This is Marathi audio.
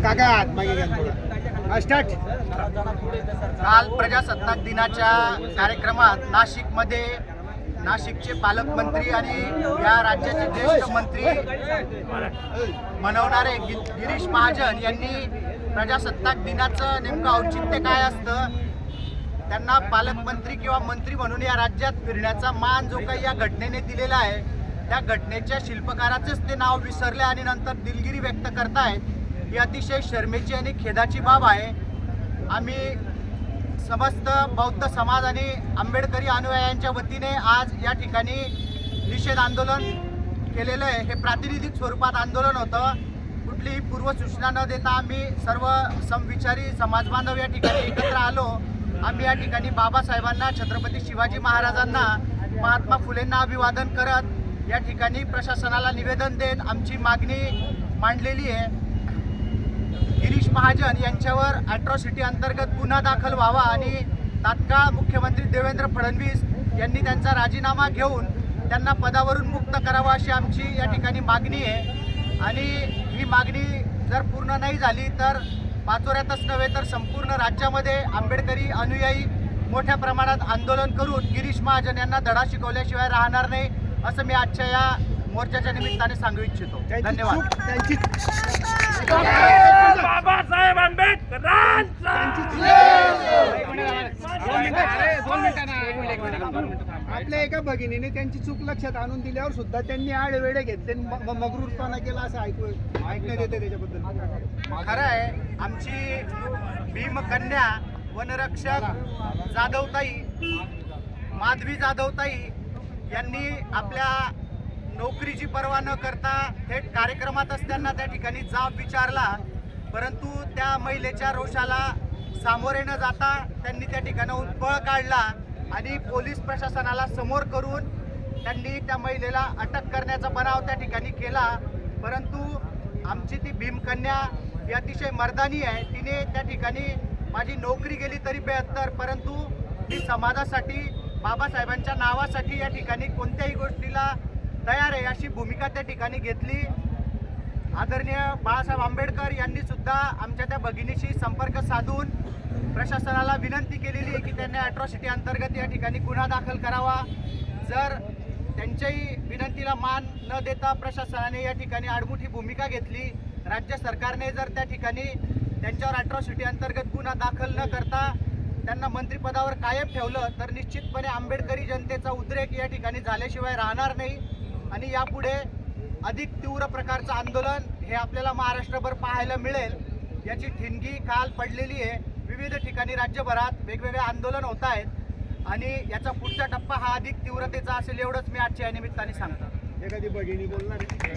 काका मागे स्टार्ट काल प्रजासत्ताक दिनाच्या कार्यक्रमात नाशिकमध्ये नाशिकचे पालकमंत्री आणि या राज्याचे ज्येष्ठ मंत्री मनवणारे गि गिरीश महाजन यांनी प्रजासत्ताक दिनाचं नेमकं औचित्य काय असतं? त्यांना पालकमंत्री किंवा मंत्री म्हणून या राज्यात फिरण्याचा मान जो काही या घटनेने दिलेला आहे त्या घटनेच्या शिल्पकाराचेच ते नाव विसरले आणि नंतर दिलगिरी व्यक्त करतायत. ही अतिशय शर्मेची आणि खेदाची बाब आहे. आम्ही समस्त बौद्ध समाज आणि आंबेडकरी अनुयायांच्या वतीने आज या ठिकाणी निषेध आंदोलन केलेलं आहे. हे प्रातिनिधिक स्वरूपात आंदोलन होतं. कुठलीही पूर्वसूचना न देता आम्ही सर्व समविचारी समाजबांधव या ठिकाणी एकत्र आलो. आम्ही या ठिकाणी बाबासाहेबांना छत्रपती शिवाजी महाराजांना महात्मा फुलेंना अभिवादन करत या ठिकाणी प्रशासनाला निवेदन देत आमची मागणी मांडलेली आहे. गिरीश महाजन यांच्यावर अॅट्रॉसिटी अंतर्गत गुन्हा दाखल व्हावा आणि तात्काळ मुख्यमंत्री देवेंद्र फडणवीस यांनी त्यांचा राजीनामा घेऊन त्यांना पदावरून मुक्त करावा अशी आमची या ठिकाणी मागणी आहे. आणि ही मागणी जर पूर्ण नाही झाली तर पाचोऱ्यातच नव्हे तर संपूर्ण राज्यामध्ये आंबेडकरी अनुयायी मोठ्या प्रमाणात आंदोलन करून गिरीश महाजन यांना धडा शिकवल्याशिवाय राहणार नाही. असं मी आजच्या या मोर्चाच्या निमित्ताने सांगू इच्छितो. धन्यवाद. बाबासाहेब आंबेडकरांचा आपल्या एका भगिनीने त्यांची चूक लक्षात आणून दिल्यावर सुद्धा त्यांनी आड वेळे घेतले मगरूरपणा केला असं ऐकू ऐकण्यात येते त्याच्याबद्दल. खरं आहे आमची भीमकन्या वनरक्षक जाधवताई माधवी जाधवताई यांनी आपल्या नोकरीची पर्वा न करता थेट कार्यक्रमातच त्यांना त्या ठिकाणी जाब विचारला. परंतु त्या महिलेच्या रोषाला सामोरे न जाता त्यांनी त्या ठिकाणाहून पळ काढला आणि पोलीस प्रशासनाला समोर करून त्यांनी त्या महिलेला अटक करण्याचा बनाव त्या ठिकाणी केला. परंतु आमची ती भीमकन्या ही अतिशय मर्दानी आहे. तिने त्या ठिकाणी माझी नोकरी गेली तरी बेहत्तर परंतु ती समाजासाठी बाबासाहेबांच्या नावासाठी या ठिकाणी कोणत्याही गोष्टीला तयार आहे अशी भूमिका त्या ठिकाणी घेतली. आदरणीय बाळासाहेब आंबेडकर यांनी सुद्धा आमच्या त्या भगिनीशी संपर्क साधून प्रशासनाला विनंती केलेली आहे की त्यांनी अॅट्रॉसिटी अंतर्गत या ठिकाणी गुन्हा दाखल करावा. जर त्यांच्याही विनंतीला मान न देता प्रशासनाने या ठिकाणी आडमुठी भूमिका घेतली राज्य सरकारने जर त्या ठिकाणी त्यांच्यावर अॅट्रॉसिटी अंतर्गत गुन्हा दाखल न करता त्यांना मंत्रिपदावर कायम ठेवलं तर निश्चितपणे आंबेडकरी जनतेचा उद्रेक या ठिकाणी झाल्याशिवाय राहणार नाही. आणि यापुढे अधिक तीव्र प्रकारचं आंदोलन हे आपल्याला महाराष्ट्रभर पाहायला मिळेल. याची ठिणगी काल पडलेली आहे. विविध ठिकाणी राज्यभरात वेगवेगळे आंदोलन होत आहेत. आणि याचा पुढचा टप्पा हा अधिक तीव्रतेचा असेल एवढंच मी आजच्या या निमित्ताने सांगतो. एखादी भगिनी बोलणार आहे.